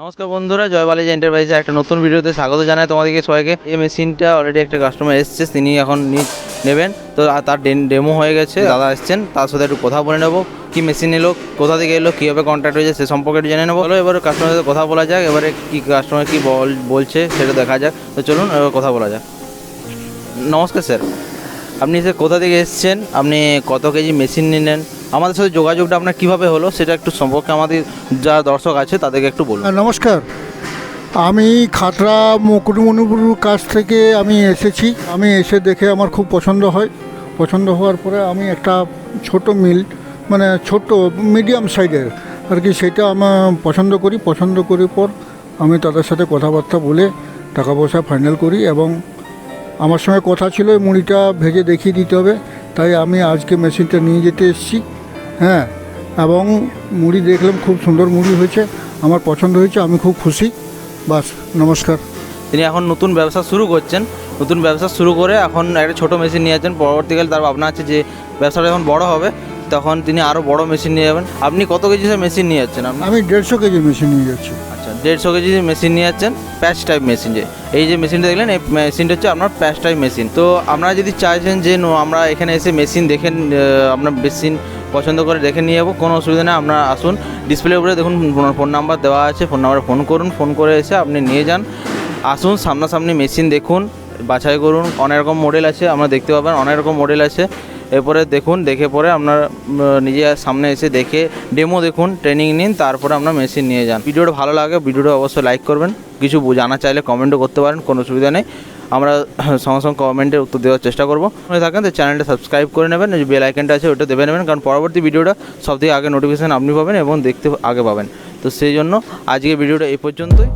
নমস্কার বন্ধুরা জয় বালাজি এন্টারপ্রাইজে একটা নতুন ভিডিওতে স্বাগত জানাই তোমাদেরকে সবাইকে। এই মেশিনটা অলরেডি একটা কাস্টমার এসছে তিনি এখন নেবেন। তো তার ডেমো হয়ে গেছে দাদা এসছেন তার সাথে একটু কথা বলে নেব। কি মেশিন এলো কোথা থেকে এলো কীভাবে কন্ট্যাক্ট হয়েছে সে সম্পর্কে একটু জেনে নেব। চলো এবারে কাস্টমারের সাথে কথা বলা যাক এবারে কি কাস্টমার কি বল বলছে সেটা দেখা যাক। তো চলুন এবার কথা বলা যাক। নমস্কার স্যার আপনি স্যার কোথা থেকে এসেছেন? আপনি কত কেজি মেশিন নিলেন? আমাদের সাথে যোগাযোগটা আপনার কীভাবে হলো সেটা একটু সম্পর্কে আমাদের যা দর্শক আছে তাদেরকে একটু বলুন। হ্যাঁ, নমস্কার। আমি খাতড়া মুকুটমণিপুর কাছ থেকে আমি এসেছি। আমি এসে দেখে আমার খুব পছন্দ হয়। পছন্দ হওয়ার পরে আমি একটা ছোট মিল মানে ছোট মিডিয়াম সাইজের আর কি সেটা আমার পছন্দ করি। পছন্দ করার পর আমি তাদের সাথে কথাবার্তা বলে টাকা পয়সা ফাইনাল করি এবং আমার সঙ্গে কথা ছিল মুড়িটা ভেজে দেখিয়ে দিতে হবে। তাই আমি আজকে মেশিনটা নিয়ে যেতে এসেছি। হ্যাঁ এবং মুড়ি দেখলাম খুব সুন্দর মুড়ি হয়েছে। আমার পছন্দ হয়েছে আমি খুব খুশি। বাস নমস্কার। তিনি এখন নতুন ব্যবসা শুরু করছেন। নতুন ব্যবসা শুরু করে এখন একটা ছোটো মেশিন নিয়ে যাচ্ছেন। পরবর্তীকালে তার ভাবনা আছে যে ব্যবসাটা যখন বড় হবে তখন তিনি আরও বড় মেশিন নিয়ে যাবেন। আপনি কত কেজি মেশিন নিয়ে যাচ্ছেন আপনি? আমি দেড়শো কেজি মেশিন নিয়ে যাচ্ছি। আচ্ছা দেড়শো কেজি মেশিন নিয়ে যাচ্ছেন প্যাচ টাইপ মেশিন যে। এই যে মেশিনটা দেখলেন এই মেশিনটা হচ্ছে আপনার প্যাচ টাইপ মেশিন। তো আপনারা যদি চাইছেন যে আমরা এখানে এসে মেশিন দেখেন আপনার মেশিন পছন্দ করে দেখে নিয়ে যাব, কোনো অসুবিধা নেই, আপনারা আসুন। ডিসপ্লের উপরে দেখুন, ফোন নাম্বার দেওয়া আছে, ফোন নাম্বারে ফোন করুন ফোন করে এসে আপনি নিয়ে যান। আসুন, সামনাসামনি মেশিন দেখুন, বাছাই করুন, অনেক রকম মডেল আছে, আমরা দেখতে পাবেন, অনেক রকম মডেল আছে। এরপরে দেখুন, দেখে পরে আপনার নিজে সামনে এসে দেখে ডেমো দেখুন ট্রেনিং নিন, তারপরে আপনার মেশিন নিয়ে যান। ভিডিওটা ভালো লাগে, ভিডিওটা অবশ্যই লাইক করবেন। কিছু জানা চাইলে কমেন্টও করতে পারেন, কোনো অসুবিধা নেই। আমরা সঙ্গে সঙ্গে কমেন্টের উত্তর দেওয়ার চেষ্টা করব। মনে থাকেন তো চ্যানেলটা সাবস্ক্রাইব করে নেবেন যে বেল আইকনটা আছে ওটা দেবে নেবেন, কারণ পরবর্তী ভিডিওটা সব থেকে আগে নোটিফিকেশান আপনি পাবেন এবং দেখতে আগে পাবেন। তো সেই জন্য আজকে ভিডিওটা এই পর্যন্তই।